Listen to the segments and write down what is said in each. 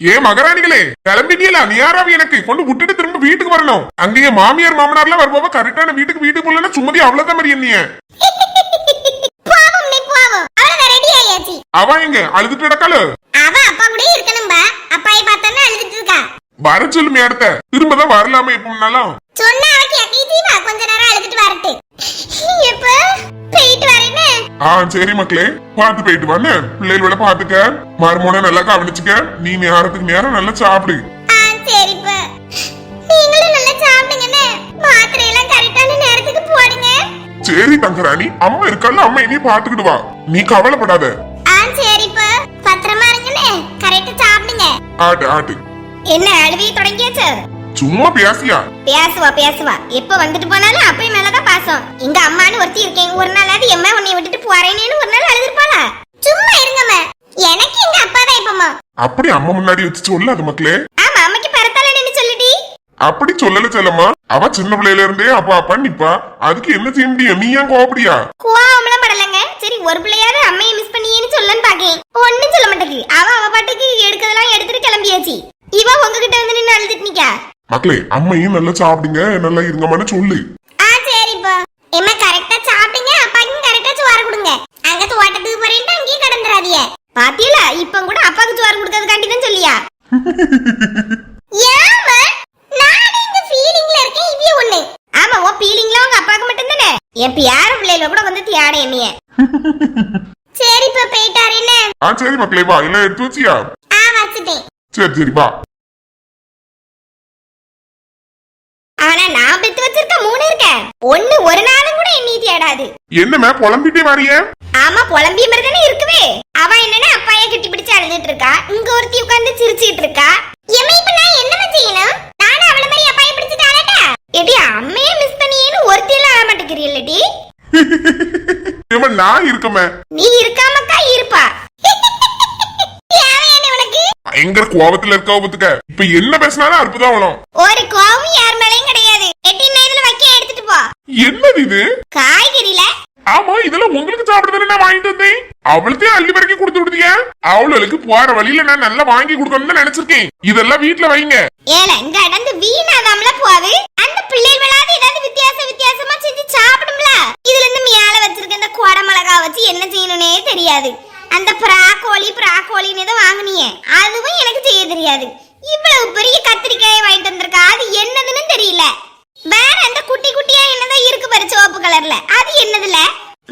ஏ மகாராணிகளே கிளம்பிட்டீங்களா? நீயாராவி எனக்கு. கொண்டு விட்டுட்டு திரும்ப வீட்டுக்கு வரணும். அங்கேயே மாமியார் மாமனார்லாம் வருவாங்க கரெக்டான வீட்டுக்கு வீட்டுக்கு போகலன்னா சுமதி அவ்வளவுதான் மாதிரி என்னைய. அவ எங்க? அழுதுட்டு கிடக்காளு? அவ அப்பா கூட இருக்கணும்பா. அப்பாயை பார்த்தானே அழுதுட்டு இருக்கா. வர சொல்லுமே அடுத்த. திரும்ப தான் வரலாமே எப்பனாலும் சொன்ன அவ கேட்கி வா கொஞ்ச நேரம் அழுதுட்டு வரட்டு. ஆ சரி மக்களே பார்த்து போயிட்டு வான்னு பிள்ளைகளோட பாத்துக்க மறுமோன நல்லா கவனிச்சுக்க. நீ நேரத்துக்கு நேரம் நல்லா சாப்பிடு. சரி தங்கராணி. அம்மா இருக்கல்ல அம்மா இனி பாத்துக்கிட்டு வா. நீ கவலைப்படாத. ஆட்டு ஆட்டு. என்ன அழுவி தொடங்கியாச்சு? சும்மா பேசியா? பேசுவா பேசுவா. எப்ப வந்துட்டு போனாலும் அப்பயும் மேலதான் பாசம். எங்க அம்மான்னு ஒருத்தி இருக்கேன். ஒரு நாளாவது எம்மா உன்னை விட்டுட்டு போறேனேன்னு ஒரு நாள் அழுதுருப்பாளா? சும்மா இருங்கம்மா. எனக்கு எங்க அப்பா தான் இப்பமா அப்படி அம்மா முன்னாடி வச்சு சொல்லாத மக்களே. ஆமா அம்மைக்கு பரத்தால நின்னு சொல்லுடி. அப்படி சொல்லல செல்லம்மா. அவ சின்ன பிள்ளையில இருந்தே அப்பா அப்பா நிப்பா. அதுக்கு என்ன செய்ய முடியும்? நீ ஏன் கோபடியா கோவம்லாம் படலங்க. சரி ஒரு பிள்ளையாவது அம்மையை மிஸ் பண்ணியேன்னு சொல்லன்னு பாக்கேன். ஒண்ணும் சொல்ல மாட்டேங்குது. அவ அவ பாட்டுக்கு எடுக்கிறதெல்லாம் எடுத்துட்டு கிளம்பியாச்சு. இவ உங்ககிட்ட வந்து நின்னு அழுதுட்டு நிக்கா. மக்களே அம்மையும் நல்லா சாப்பிடுங்க. நல்லா இருங்கம்மான்னு சொல்லு. ஆ சரிப்பா. எம்மா கரெக்டா சாப்பிடுங்க அப்பாக்கும் கரெக்டா சோறு கொடுங்க. அங்க தோட்டத்துக்கு போறேன்ட்டு அங்கேயே கடந்துடாதீங்க பாத்தியல? இப்ப கூட அப்பாக்கு சோறு கொடுக்கறதுக்காண்டி தான் சொல்லியா? ஏம்மா நானே இந்த ஃபீலிங்ல இருக்கேன் இவ்விய ஒண்ணு. ஆமா உன் ஃபீலிங்ல உங்க அப்பாக்கு மட்டும் தானே என் பியார பிள்ளைல கூட வந்து தியாட என்னைய. சரிப்பா போயிட்டாரு என்ன? ஆ சரி மக்களே வா எல்லாம் எடுத்து வச்சியா? ஆ வச்சுட்டேன். சரி சரி வா ஆனா நான் பெத்து வச்சிருக்க மூணு இருக்க ஒண்ணு ஒரு நாளும் கூட எண்ணி தேடாது என்னமே புலம்பிட்டே வரிய ஆமா புலம்பிய மாதிரி தானே இருக்குவே அவ என்னன்னா அப்பாய கட்டி பிடிச்சு அழுதுட்டு இருக்கா. இங்க ஒருத்தி உட்கார்ந்து சிரிச்சிட்டு இருக்கா. எம்மா இப்ப நான் என்னமா செய்யணும்? நானும் அவள மாதிரி அப்பாய பிடிச்சிட்டு அழட்டா எடி அம்மையே மிஸ் பண்ணியேன்னு ஒருத்தி எல்லாம் அழ மாட்டேங்கிறீல்லடி. ஏம்மா நான் இருக்கமே நீ இருக்காமக்கா இருப்பா. பயங்கர கோபத்துல இருக்க கோபத்துக்க இப்ப என்ன பேசினாலும் அற்புதம் ஒரு கோவம் யார் மேலயும் கிடையாது எட்டி நேரத்துல வைக்க எடுத்துட்டு போ என்னது இது? காய்கறில? ஆமா இதெல்லாம் உங்களுக்கு சாப்பிடுறதுன்னு நான் வாங்கிட்டு வந்தேன். அவளுக்கே அள்ளி வரைக்கி கொடுத்து விடுதியா. அவளுக்கு போற வழியில நான் நல்லா வாங்கி கொடுக்கணும்னு நினைச்சிருக்கேன். இதெல்லாம் வீட்டுல வைங்க. ஏல இங்க அடந்து வீணாதாம்ல போவு அந்த பிள்ளைகளாவது ஏதாவது வித்தியாச வித்தியாசமா செஞ்சு சாப்பிடும்ல இதுல இருந்து மேல வச்சிருக்க இந்த குடை மிளகா வச்சு என்ன செய்யணும்னே தெரியாது அந்த பிராக்கோலி பிராக்கோலின்னு ஏதோ வாங்குனியே அதுவும் எனக்கு செய்ய தெரியாது இவ்வளவு பெரிய கத்திரிக்காயை வாங்கிட்டு வந்திருக்கா அது என்னதுன்னு தெரியல வேற அந்த குட்டி குட்டியா என்னதான் இருக்கு பாரு சிவப்பு கலர்ல அது என்னதுல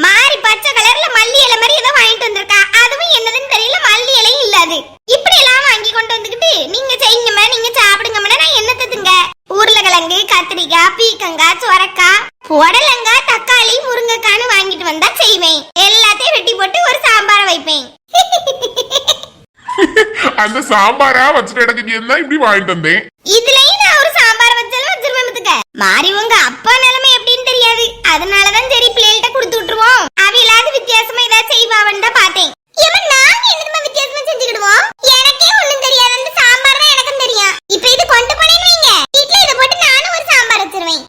மாறி பச்சை கலர்ல மல்லி இலை மாதிரி ஏதோ வாங்கிட்டு வந்திருக்கா அதுவும் என்னதுன்னு தெரியல மல்லி இலையும் இல்ல அது இப்படி எல்லாம் வாங்கி கொண்டு வந்துகிட்டு நீங்க செய்யுங்கம்மா நீங்க சாப்பிடுங்கம்மா நான் என்ன தத்துங்க உருளைக்கிழங்கு கத்திரிக்காய் பீக்கங்காய் சொரக்காய் புடலங்காய் தக்காளி முருங்கைக்கான்னு வாங்கிட்டு வந்தா செய்வேன் எல்லாத்தையும் வெட்டி போட்டு ஒரு சாம்பாரை வைப்பேன் அந்த சாம்பாரா வச்சுட்டு எனக்கு என்ன இப்படி வாங்கிட்டு வந்தேன் இதுலயும் நான் ஒரு சாம்பார் வச்சாலும் வச்சிருவேன் பாத்துக்க. மாறி உங்க அப்பா நிலைமை எப்படின்னு தெரியாது அதனாலதான் சரி பிள்ளைகிட்ட கொடுத்து விட்டுருவோம் அவையிலாவது வித்தியாசமா ஏதாவது செய்வாவன்னு தான் பார்த்தேன் ஏம்மா, நாங்க வித்தியாசமா செஞ்சுக்கிடுவோம்? எனக்கே ஒண்ணும் தெரியாது. அந்த சாம்பார் தான் எனக்கும் தெரியும். இப்ப இது கொண்டு போனேன்னு வைங்க. வீட்ல இதை போட்டு நானும் ஒரு சாம்பார் வச்சிருவேன்.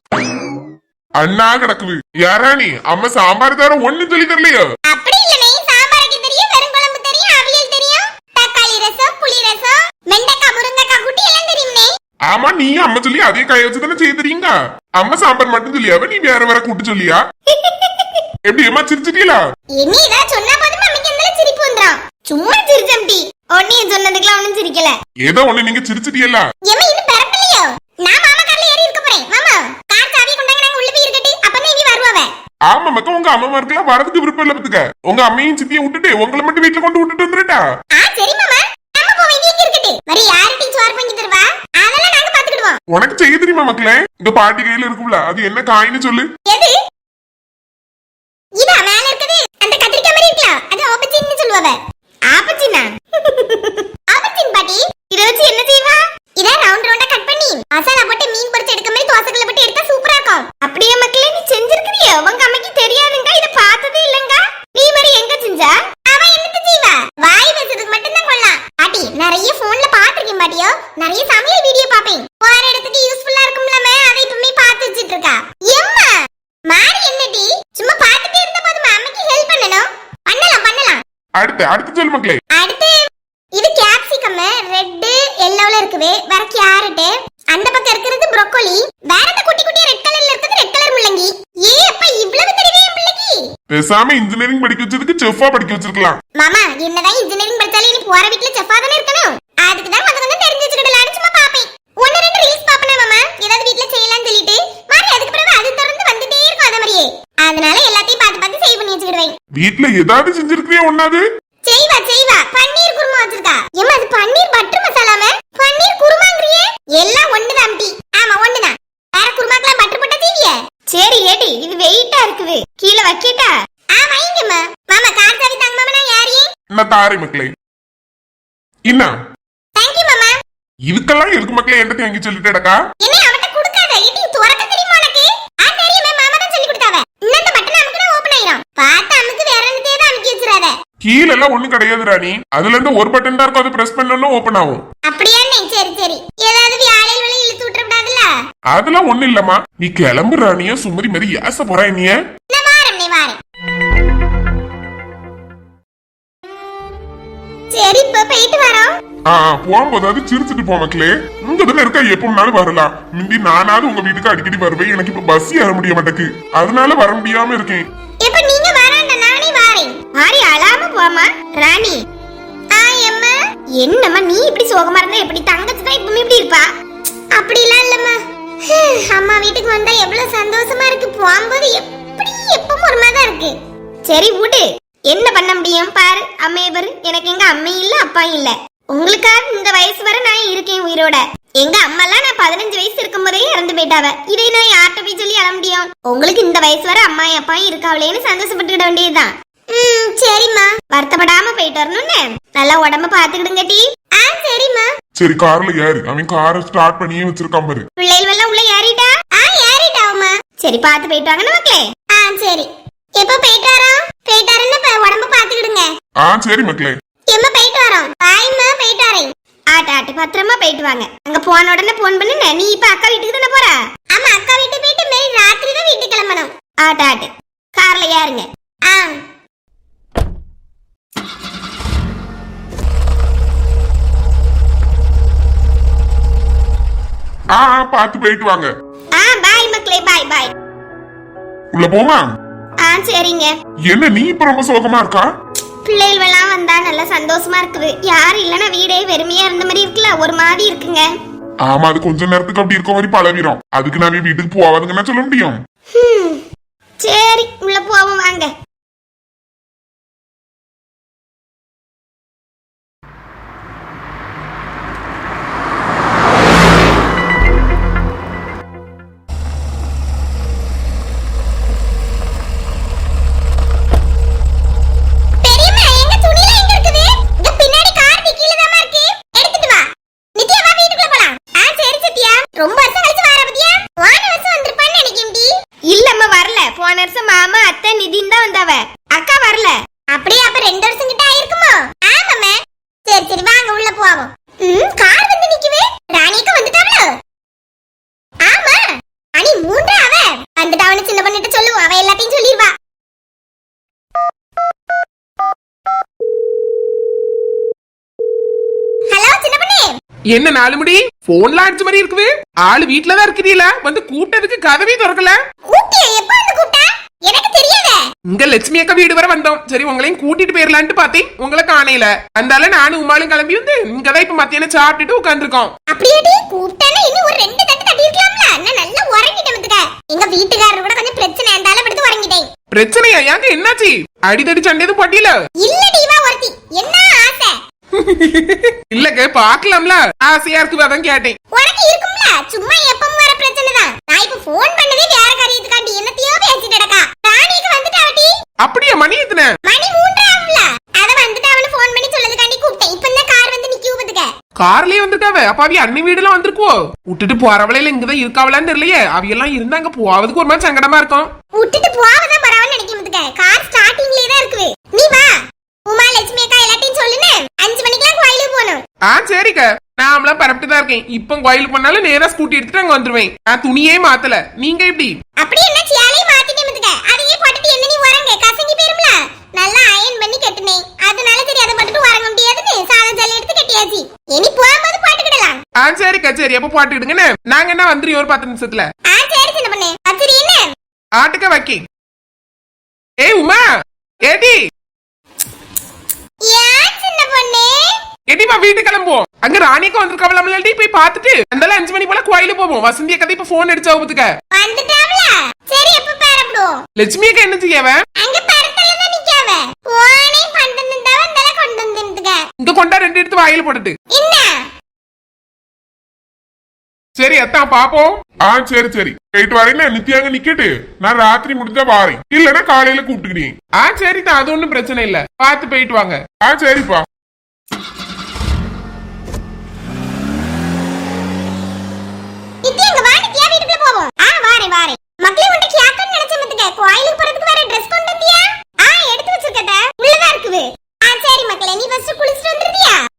அண்ணா கிடக்குது யாரா நீ அம்மா சாம்பார் தவிர ஒண்ணு சொல்லி தரலையோ அப்படி இல்லைனே, சாம்பார் வைக்க தெரியும், வெறும் குழம்பு தெரியும், அவியல் தெரியும், தக்காளி ரசம், புளி ரசம், வெண்டைக்காய், முருங்கைக்காய் கூட்டு எல்லாம் தெரியும்னே. ஆமா நீ அம்மா சொல்லி அதே காய வச்சு தானே செய்ய தெரியுங்க அம்மா சாம்பார் மட்டும் சொல்லியாவ? நீ வேற வேற கூட்டு சொல்லியா? எப்படி அம்மா சிரிச்சிட்டீங்களா? இனி ஏதாவது சொன்னா போதும்? அம்மைக்கு எந்தால சிரிப்பு வந்துரும். சும்மா சிரிச்சம்டி ஒன்னையும் சொன்னதுக்கெல்லாம் ஒண்ணும் சிரிக்கல. ஏதோ ஒண்ணு நீங்க சிரிச்சிட்டீங்களா ஏம்மா இன்னும் பிறப்பில்லையோ? நான் மாமா கார்ல ஏறி இருக்க போறேன். மாமா கார் சாவியை கொண்டாங்க நாங்க உள்ள போய் இருக்கட்டி. அப்பதான் இவி வருவாவ. ஆமா மக்கா உங்க அம்மாமாருக்கெல்லாம் வரதுக்கு விருப்பம் இல்ல பத்துக்க. உங்க அம்மையும் சித்தியும் விட்டுட்டு உங்களை மட்டும் வீட்டுல கொண்டு விட்டுட்டு வந்துருட்டா? ஆ சரி மாமா. இருக்கட்டி வரி யார்கிட்ட சோறு பண்ணி தருவா? அதெல்லாம் நாங்க பாத்துக்கிடுவோம். உனக்கு செய்ய தெரியுமா மக்களே? இந்த பாட்டி கையில இருக்கும்ல அது என்ன காயின்னு சொல்லு. எது? இதா மேல இருக்குது அந்த கத்திரிக்காய் மாதிரி இருக்கலாம். அது ஆப்பச்சின்னு சொல்லுவாவ ஆப்பச்சினா ஆப்பச்சின் பாட்டி இத வச்சு என்ன செய்வா இத ரவுண்ட் ரவுண்டா கட் பண்ணி மசாலா போட்டு மீன் பொரிச்சு எடுக்க மாதிரி தோசைக்கல்ல போட்டு எடுத்தா சூப்பரா இருக்கும் அப்படியே மக்களே நீ செஞ்சிருக்கிறியோ உங்க அம்மைக்கு தெரியாதுங்க இத பார்த்ததே இல்லங்க நீ மாதிரி எங்க செஞ்சா அவ என்னத்த செய்வா வாய் பேசுறதுக்கு மட்டும் தான் கொள்ளலாம் பாட்டி நிறைய போன்ல பாத்திருக்கேன் பாட்டியோ நிறைய சமையல் வீடியோ பாப்பேன் போற இடத்துக்கு யூஸ்ஃபுல்லா இருக்கும்லமே அதை இப்பவுமே பார்த்து வச்சிட்டு இருக்கா எம்மா மாறி என்னடி சும்மா பார்த்துட்டே இருந்த போதுமா அம்மைக்கு ஹெல்ப் பண்ணணும் பண்ணலாம் பண்ணலாம் அடுத்து அடுத்து சொல்லு மக்களே. அடுத்து இது கேப்சிகம் ரெட் இருக்குது. வேற கேரட் அந்த பக்கம் இருக்கிறது ப்ரோக்கோலி வேற அந்த குட்டி குட்டியா ரெட் கலர்ல இருக்கிறது ரெட் கலர் முள்ளங்கி. ஏ அப்பா இவ்வளவு தெரியுமே என் பிள்ளைக்கு பேசாம இன்ஜினியரிங் படிக்க வச்சதுக்கு செஃப்பா படிக்க வச்சிருக்கலாம். மாமா என்னதான் இன்ஜினியரிங் படிச்சாலும் நீ போற வீட்ல செஃபா தானே இருக்கணும். அதுக்கு தான் கொஞ்சம் கொஞ்சம் தெரிஞ்சு வச்சுக்கிடலாம்னு சும்மா பாப்பேன். ஒன்னு ரெண்டு ரீல்ஸ் பாப்பனா மாமா? ஏதாவது வீட்ல செய்யலாம்னு சொல்லிட்டு. மாதிரி அதுக்கு பிறகு அது தொடர்ந்து வந்துட்டே இருக்கும் அத மாதிரியே. அதனால எல்லாத்தையும் பார்த்து பார்த்து சேவ் பண்ணி வச்சுக்கிடுவேன். வீட்ல ஏதாவது செஞ்சிருக்கிறியா ஒண்ணாது செய்வா செய்வா. பன்னீர் குருமா வச்சிருக்கா. ஏமா அது பன்னீர் பட்டர் மசாலாம பன்னீர் குருமாங்கறியே. எல்லாம் ஒண்ணுதான் அம்பி ஆமா ஒண்ணுதான். வேற குருமாக்கெல்லாம் பட்டர் போட்டா செய்விய? சரி ஏடி இது வெயிட்டா இருக்குது. கீழே வைக்கட்டா? ஆ வைங்கம்மா மாமா கார் சாவி தாங்க மாமா நான் யாரையே நான் தாரி மக்களே? என்ன? தேங்க்யூ மாமா. இதுக்கெல்லாம் எதுக்கு மக்களே என்கிட்ட வாங்கி சொல்லிட்டேடக்கா என்ன அவட்ட கொடுக்காத. இது துறக்க தெரியுமா உனக்கு? ஆ தெரியுமே மாமா தான் சொல்லி கொடுத்தாவ. இன்னும் இந்த பட்டன் அமுக்குனா ஓபன் ஆயிரும். பார்த்து அமுக்கு வேற என்னதே தான் அமுக்கி வச்சிராத கீழ எல்லாம் ஒண்ணும் கிடையாது ராணி அதுல இருந்து ஒரு பட்டன் தான் இருக்கும். அது பிரஸ் பண்ணணும் ஓபன் ஆகும். அப்படியா சரி சரி. ஏதாவது இழுத்து அதெல்லாம் ஒண்ணு இல்லம்மா. நீ கிளம்பு ராணிய சுமதி மாதிரி ஏச போறா நீ சரி இப்ப போயிட்டு வரோம். ஆ போகும்போதாவது சிரிச்சுட்டு போ மக்களே. தானே இருக்கா? எப்போனாலும் வரலாம். முந்தி நானாவது உங்க வீட்டுக்கு அடிக்கடி வருவேன். எனக்கு இப்ப பஸ் ஏற முடிய மாட்டேக்கு அதனால வர முடியாம இருக்கேன். இப்ப நீங்க வரேன் நானே வாரேன். மாறி அழாம போமா? ராணி. என்னம்மா நீ இப்படி சோகமா இருந்தா எப்படி? தங்கச்சி தான் இப்பவுமே இப்படி இருப்பா? அப்படிலாம் இல்லம்மா. அம்மா வீட்டுக்கு வந்தா எவ்வளவு சந்தோஷமா இருக்கு. போகும்போது எப்படி எப்பவும் ஒரு மாதிரி இருக்கு. சரி விடு. என்ன பண்ண முடியும் பாரு. அம்மைய பாரு. எனக்கு எங்க அம்மை இல்ல அப்பா இல்ல. உங்களுக்காக இந்த வயசு வரை நான் இருக்கேன் உயிரோட. எங்க அம்மா எல்லாம் நான் பதினஞ்சு வயசு இருக்கும் போதே இறந்து போயிட்டாவ. இதை நான் யார்கிட்ட போய் சொல்லி அழ முடியும்? உங்களுக்கு இந்த வயசு வரை அம்மா அப்பா இருக்காவளேன்னு சந்தோஷப்பட்டுக்கிட வேண்டியதுதான். சரிம்மா. வருத்தப்படாம போயிட்டு வரணும்னு. நல்லா உடம்ப பாத்துக்கிடுங்க டி. ஆ சரிம்மா. சரி கார்ல ஏறு. அவன் காரை ஸ்டார்ட் பண்ணியே வச்சிருக்கான் பாரு. பிள்ளைகள் எல்லாம் உள்ள ஏறிட்டா? ஆ ஏறிட்டாவுமா சரி பாத்து போயிட்டு வாங்க மக்களே. ஆ சரி. எப்ப போயிட்டு வரோம்? போயிட்டு வரேன்னு உடம்ப பாத்துக்கிடுங்க ஆ சரி மக்களே. எம்மா போயிட்டு வரோம்? பாய்மா போயிட்டு வரேன். ஆட்டு ஆட்டு பத்திரமா போயிட்டு வாங்க. அங்க போன உடனே போன் பண்ணுங்க நீ இப்ப அக்கா வீட்டுக்கு தானே போற? ஆமா அக்கா வீட்டுக்கு போயிட்டு மேல் ராத்திரி தான் வீட்டுக்கு கிளம்பணும். ஆட்டு ஆட்டு. கார்ல ஏறுங்க. ஆ. ஆ ஆ, பார்த்து போயிட்டு வாங்க. ஆ பாய் மக்களே பாய் பாய் உள்ள போமா? ஆ சரிங்க. என்ன நீ இப்ப ரொம்ப சோகமா இருக்கா? பிள்ளைகள் எல்லாம் வந்தா நல்லா சந்தோஷமா இருக்குது. யாரும் இல்லைன்னா வீடே வெறுமையா இருந்த மாதிரி இருக்குல்ல? ஒரு மாதிரி இருக்குங்க. ஆமா அது கொஞ்ச நேரத்துக்கு அப்படி இருக்க மாதிரி பழவிடும் அதுக்கு நான் வீட்டுக்கு போவாதுங்கன்னா சொல்ல முடியும். சரி உள்ள போவோம் வாங்க. என்ன நாலு மணி போன்ல அடிச்ச மாதிரி இருக்குது. ஆளு வீட்ல தான் இருக்கிறீல. வந்து கூட்டத்துக்கு கதவே திறக்கல. எனக்கு தெரியாதே. இங்க லட்சுமி அக்கா வீடு வரை வந்தோம். சரி உங்களையும் கூட்டிட்டு போயிடலான்ட்டு பார்த்தேன். உங்களை காணையில அந்தால நானும் உமாலும் கிளம்பி வந்து இங்க தான் இப்ப மத்தியானம் சாப்பிட்டுட்டு உட்காந்துருக்கோம் அப்படியாடி? கூப்பிட்டானே இன்னும் ஒரு ரெண்டு தட்டு தட்டி இருக்கலாம்ல நான் நல்லா உறங்கிட்டேன் மத்துக்க எங்க வீட்டுக்காரர் கூட கொஞ்சம் பிரச்சனை இருந்தாலும் படுத்து உறங்கிட்டேன். பிரச்சனையா? யாங்க என்னாச்சு? அடிதடி சண்டை எதுவும் போட்டியில? இல்லடி இவ ஒருத்தி. என்ன ஆசை? இல்லங்க பாக்கலாம்ல ஆசையா இருக்கு அதான் கேட்டேன். உனக்கு இருக்கும்ல? சும்மா எப்பவும் வர பிரச்சனை தான். நான் இப்ப ஃபோன் பண்ணதே வேற காரியத்துக்காண்டி. என்னத்தையோ பேசிட்டு கிடக்கா. ராணிக்கு வந்துட்டாவட்டி அப்படியா மணி எத்தனை? மணி மூன்றரை ஆகும்ல அத வந்துட்டாவனு ஃபோன் பண்ணி சொல்லதுக்காண்டி கூப்பிட்டேன். இப்ப இந்த கார் வந்து நிக்க பத்துக்க. கார்லயே வந்திருக்காவ அப்ப அவி அண்ணன் வீடுலாம் வந்திருக்குவோ? விட்டுட்டு போறவளையில இங்கதான் இருக்காவலான்னு தெரியலையே. அவையெல்லாம் இருந்தாங்க போவதுக்கு ஒரு மாதிரி சங்கடமா இருக்கும். விட்டுட்டு போவதான் பரவாயில்ல நினைக்க பத்துக்க. கார் ஸ்டார்டிங்லயே தான் இருக்குது. நீ வா. உமா லட்சுமி அக்கா எல்லாத்தையும் சொல்லுன்னு. அஞ்சு மணிக்கெல்லாம் கோயிலுக்கு போகணும். ஆ சரிக்கா. நாமெல்லாம் பரப்பிட்டு தான் இருக்கேன். இப்போ கோயிலுக்கு போனாலும் நேரா ஸ்கூட்டி எடுத்துட்டு அங்க வந்துருவேன். நான் துணியே மாத்தல. நீங்க எப்படி? அப்படி என்ன சேலையும் மாத்திட்டே வந்துட்ட அதையே போட்டுட்டு என்ன நீ உறங்க? கசங்கி போயிரும்ல? நல்லா அயன் பண்ணி கட்டினேன் அதனால சரி அதை மட்டும் உறங்க முடியாதுன்னு சாதா ஜல்லி எடுத்து கட்டியாச்சு. இனி போகும்போது போட்டுக்கிடலாம். ஆ சரிக்கா சரி. அப்போ பாட்டுக்கிடுங்கண்ணே. நாங்க என்ன வந்துரும் ஒரு பத்து நிமிஷத்துல? ஆ சரி சின்ன பண்ணு. வச்சிருக்கீன்னு ஆட்டுக்க வைக்கி ஏய் உமா. ஏடி. ஏ எடிமா வீட்டு கிளம்புவோம். அங்க ராணிக்கு வந்திருக்கவளாமலடி போய் பார்த்துட்டு அந்தால அஞ்சு மணி போல கோயிலு போவோம். வசந்தி கதை இப்ப போன் அடிச்சா ஒப்புத்துக்க. வந்துட்டாங்களா சரி எப்ப பாரப்படுவோம் லட்சுமி என்ன செய்யவ அங்க பரத்தல தான் நிக்காவ போனே பந்தந்தா வந்தால கொண்டு வந்துட்டுக இங்க கொண்டா ரெண்டு எடுத்து வாயில போட்டுட்டு. என்ன? சரி அத்தான் பாப்போம். ஆ சரி சரி. போயிட்டு வரேன் நித்யாங்க நிக்கட்டு நான் ராத்திரி முடிஞ்சா வாரேன். இல்லன்னா காலையில கூப்பிட்டுக்கிறேன் ஆ சரி தான் அது ஒண்ணும் பிரச்சனை இல்ல. பாத்து போயிட்டு வாங்க. ஆ சரிப்பா. இது கோயிலுக்கு போறதுக்கு வேற Dress கொண்டு வந்தியா? ஆ எடுத்து வச்சிருக்கத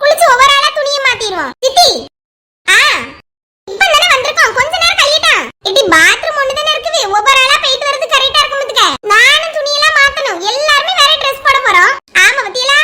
குளிச்சு ஒவ்வொரு ஆளா துணியை மாத்திடுவோம். தித்தி ஆ இப்போ வந்திருக்கோம். கொஞ்ச நேரம் கழியட்டா இடி பாத்ரூம் ஒண்ணு இருக்குது. ஒவ்வொரு ஆளா போயிட்டு வரது கரெக்டா இருக்கும் மத்துக்க நானும் துணியெல்லாம் மாத்தணும். எல்லாருமே வேற Dress போட போறோம். ஆமா மத்தியலா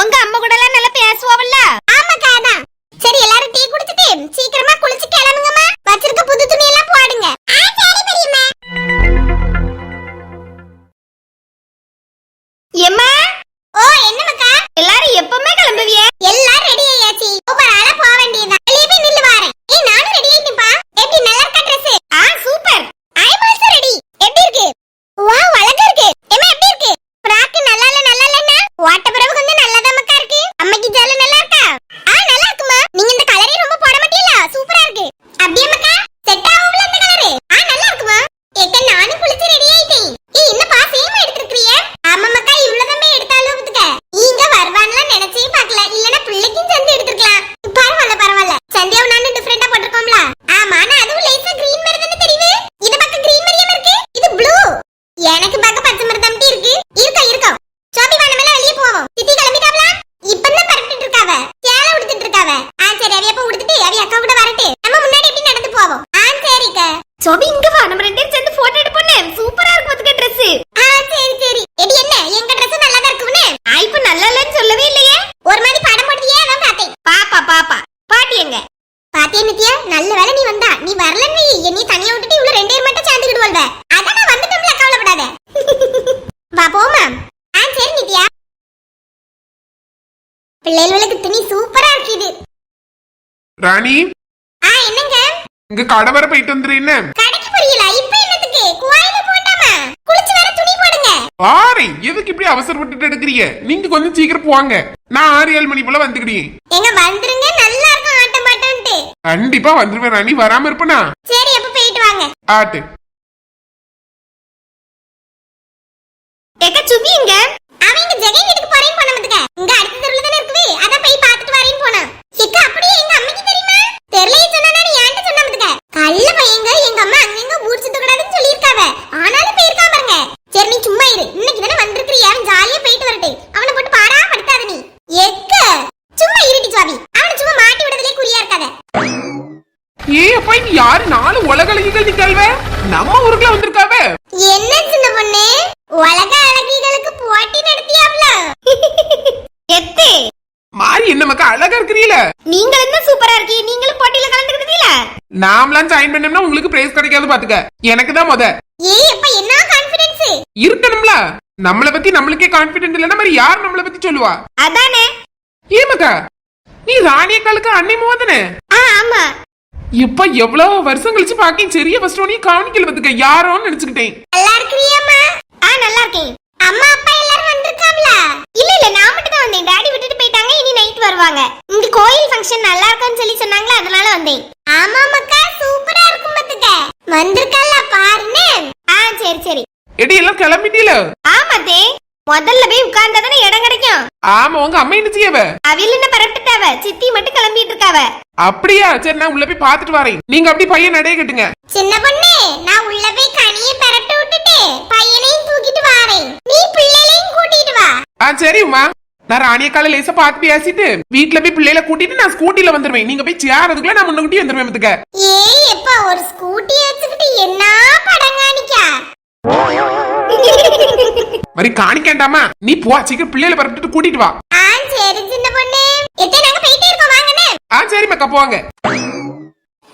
உங்க அம்மா கூட எல்லாம் இங்க கடை வர போயிட்டு வந்துரு என்ன கடைக்கு புரியல இப்ப என்னத்துக்கு? குவாயில போட்டாமா குளிச்சு வர துணி போடுங்க. ஆரை எதுக்கு இப்படி அவசரப்பட்டுட்டு எடுக்கிறீங்க? நீங்க கொஞ்சம் சீக்கிரம் போவாங்க. நான் ஆறு ஏழு மணி போல வந்துக்கிட்டேன் எங்க வந்துருங்க நல்லா இருக்கும் ஆட்டம் பாட்டம்ட்டு கண்டிப்பா வந்துருவேன் ராணி. வராம இருப்பனா? சரி அப்ப போயிட்டு வாங்க. ஆட்டு. எங்க சுபி இங்க. அவங்க ஜெகன் வீட்டுக்கு போறேன்னு போனதுக்கு இங்க அடுத்த தெருவுல தானே இருக்குது அத போய் பார்த்துட்டு வரேன்னு போனா எக்க அப்படியே எங்க தெரியுமா தெரியலையே சொன்னா நீ ஏன்ட்ட சொன்னதுக்கு கள்ள பையங்க எங்க அம்மா அங்கங்க ஊர் சுத்த கூடாதுன்னு சொல்லியிருக்காவ ஆனாலும் போயிருக்கா பாருங்க சரி நீ சும்மா இரு இன்னைக்கு தானே வந்திருக்கிறியா அவன் ஜாலியா போயிட்டு வரட்டு அவனை போட்டு பாடா படுத்தாத நீ எக்க சும்மா இருட்டி சுவாமி அவனை சும்மா மாட்டி விடுறதுலயே குறியா இருக்காத அப்பா இங்க யாரு? நாலு உலகழகிகள் நிக்கல்வ நம்ம ஊருக்குள்ள வந்திருக்காவ. என்ன சின்ன பொண்ணு? உலக அழகிகளுக்கு போட்டி நடத்தியாவல எத்து. மாறி என்ன மக்கா அழகா இருக்கிறீல? நீங்க என்ன சூப்பரா இருக்கீங்க. நீங்களும் போட்டியில கலந்துக்கிட்டீல நாமலாம் ஜாயின் பண்ணோம்னா உங்களுக்கு பிரைஸ் கிடைக்காது பாத்துக்க. எனக்கு தான் முத. ஏய் அப்ப என்ன கான்ஃபிடன்ஸ் இருக்கணும்ல. நம்மள பத்தி நம்மளுக்கே கான்பிடென்ட் இல்லைன்னா மாதிரி யார் நம்மள பத்தி சொல்லுவா? அதானே. ஏ மக்கா? நீ ராணியக்காலுக்கு அன்னை மோதனே ஆ ஆமா. இப்ப எவ்வளவு வருஷம் கழிச்சு பாக்கேன் சரியா ஃபர்ஸ்ட் உடனே கவனிக்கல பாத்துக்க யாரோன்னு நினைச்சுக்கிட்டேன். நல்லா இருக்கிறியாமா ஆ நல்லா இருக்கேன் அம்மா அப்பா எல்லாரும் வந்திருக்காங்கள? இல்ல இல்ல நான் மட்டும் தான் வந்தேன். டாடி விட்டுட்டு போயிட்டாங்க இனி நைட் வருவாங்க. இந்த கோயில் ஃபங்க்ஷன் நல்லா இருக்கும்னு சொல்லி சொன்னாங்களா அதனால வந்தேன். ஆமா மக்கா சூப்பரா இருக்கும் பாத்துக்க. வந்திருக்கல்ல பாருன்னு. ஆ சரி சரி. எடி எல்லாம் கிளம்பிட்டீல? ஆமாத்தே. முதல்ல போய் உட்கார்ந்தாதானே இடம் கிடைக்கும். ஆமா உங்க அம்மா என்ன செய்யவ? அவில என்ன பரப்பிட்டாவ? சித்தி மட்டும் கிளம்பிட்டு இருக்காவ? அப்படியா? சரி நான் உள்ள போய் பாத்துட்டு வரேன். நீங்க அப்படி பையன் நடைய கட்டுங்க. சின்ன பொண்ணு நான் உள்ள போய் கனிய பரட்ட விட்டுட்டு பையனையும் தூக்கிட்டு வாரேன். நீ பிள்ளைகளையும் கூட்டிட்டு வா. ஆ சரி உமா. நான் ராணியக்கால லேசா பார்த்து பேசிட்டு வீட்ல போய் பிள்ளைல கூட்டிட்டு நான் ஸ்கூட்டில வந்துருவேன். நீங்க போய் சேரதுக்குள்ள நான் முன்னுக்குட்டி வந்துருவேன் பாத்துக்க. ஏய் எப்பா ஒரு ஸ்கூட்டி வச்சுக்கிட்டு என்ன படம் காணிக்கா மாதிரி காணிக்கேண்டாமா? நீ போ சீக்கிரம் பிள்ளைல பரப்பிட்டு கூட்டிட்டு வா. சரி சின்ன பொண்ணு. எத்தே நாங்க போயிட்டே இருக்கோம் வாங்கண்ணே. ஆ சரி மக்கா போவாங்க.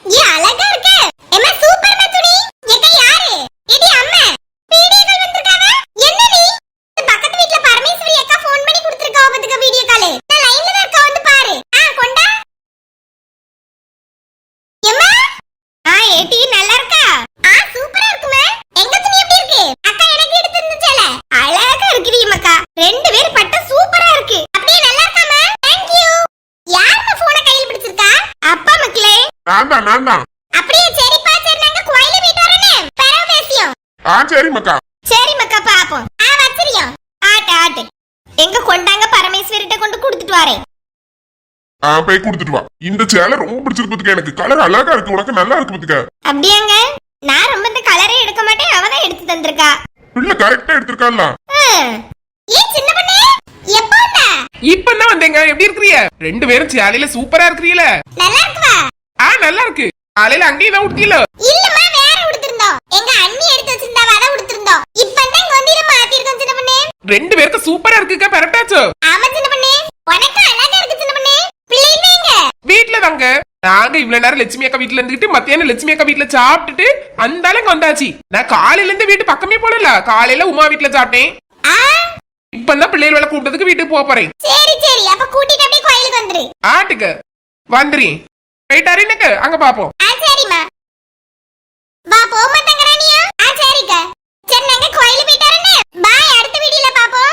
ஏ அழகா இருக்கு எம்மா சூப்பர் துணி எக்க யாரு இது அம்மா வீடியோ கால் வந்திருக்காவ என்ன நீ இந்த பக்கத்து வீட்ல பரமேஸ்வரி அக்கா ஃபோன் பண்ணி கொடுத்திருக்காவ பத்துக்க வீடியோ கால் நான் லைன்ல தான் இருக்கா வந்து பாரு ஆ கொண்டா எம்மா ஆ ஏடி நல்லா இருக்கா ஆ சூப்பரா இருக்குமே எங்க துணி எப்படி இருக்கு அக்கா எனக்கு எடுத்து இருந்துச்சல அழகா இருக்குடி மக்கா ரெண்டு பேர் பட்ட சூப்பரா இருக்கு அப்படியே நல்லா இருக்காமா தேங்க் யூ யாருமா போனை கையில் பிடிச்சிருக்கா அப்பா மக்களே நான் தான் நான் தான் அப்படியே சரிப்பா சரி நாங்க கோயில போயிட்டு வரேனே பரவ பேசியோம். ஆ சரி மக்கா சரி மக்கா பாப்போம். ஆ வச்சிரியோம் ஆட்டு ஆட்டு. எங்க கொண்டாங்க பரமேஸ்வரிட்ட கொண்டு கொடுத்துட்டு வரேன் ஆ போய் கொடுத்துட்டு வா. இந்த சேலை ரொம்ப பிடிச்சிருக்கு பாத்துக்க. எனக்கு கலர் அழகா இருக்கு. உனக்கு நல்லா இருக்கு பாத்துக்க. அப்படியாங்க? நான் ரொம்ப இந்த கலரே எடுக்க மாட்டேன். அவ தான் எடுத்து தந்திருக்கா. பிள்ளை கரெக்டா எடுத்திருக்கான்ல ஹம். ஏய் சின்ன பொண்ணு எப்போ வந்த? இப்ப என்ன வந்தீங்க? எப்படி இருக்கிறீங்க? ரெண்டு பேரும் சேலையில சூப்பரா இருக்கிறீல நல்லா இருக்குவா? ஆ நல்லா இருக்கு காலையில அங்கேயும் தான் உடுத்தீல இல்லம்மா வேற உடுத்திருந்தோம். எங்க அண்ணி எடுத்து வச்சிருந்தா வர உடுத்திருந்தோம். இப்பதான் இங்க வந்து இதை மாத்திருக்கோம் சின்ன பொண்ணு? ரெண்டு பேருக்கு சூப்பரா இருக்குக்கா பரட்டாச்சோ. ஆமா சின்ன பொண்ணு. உனக்கு அழகா இருக்கு சின்ன பொண்ணு. பிள்ளைங்க எங்க வீட்டுல தாங்க நாங்க இவ்வளவு நேரம் லட்சுமி அக்கா வீட்டுல இருந்துட்டு மத்தியானம் லட்சுமி அக்கா வீட்டுல சாப்பிட்டுட்டு அந்த அளவுக்கு வந்தாச்சு. நான் காலையில இருந்து வீட்டு பக்கமே போடல. காலையில உமா வீட்டுல சாப்பிட்டேன். ஆ? இப்பதான் பிள்ளைகளை கூப்பிட்டதுக்கு வீட்டுக்கு போக போறேன். சரி சரி. அப்ப கூட்டிட்டு அப்படியே கோயிலுக்கு வந்துரு. ஆட்டுக்கு. வந்துறேன். ரைட் எனக்கு அங்க பாப்போம் ஆ சரிம்மா. வா போமா மாட்டேங்கிறானியா ஆ சரிக்கா. சரி நாங்க கோயிலுக்கு போயிட்டு வரேன்னு பாய் அடுத்த வீடியோல பாப்போம்.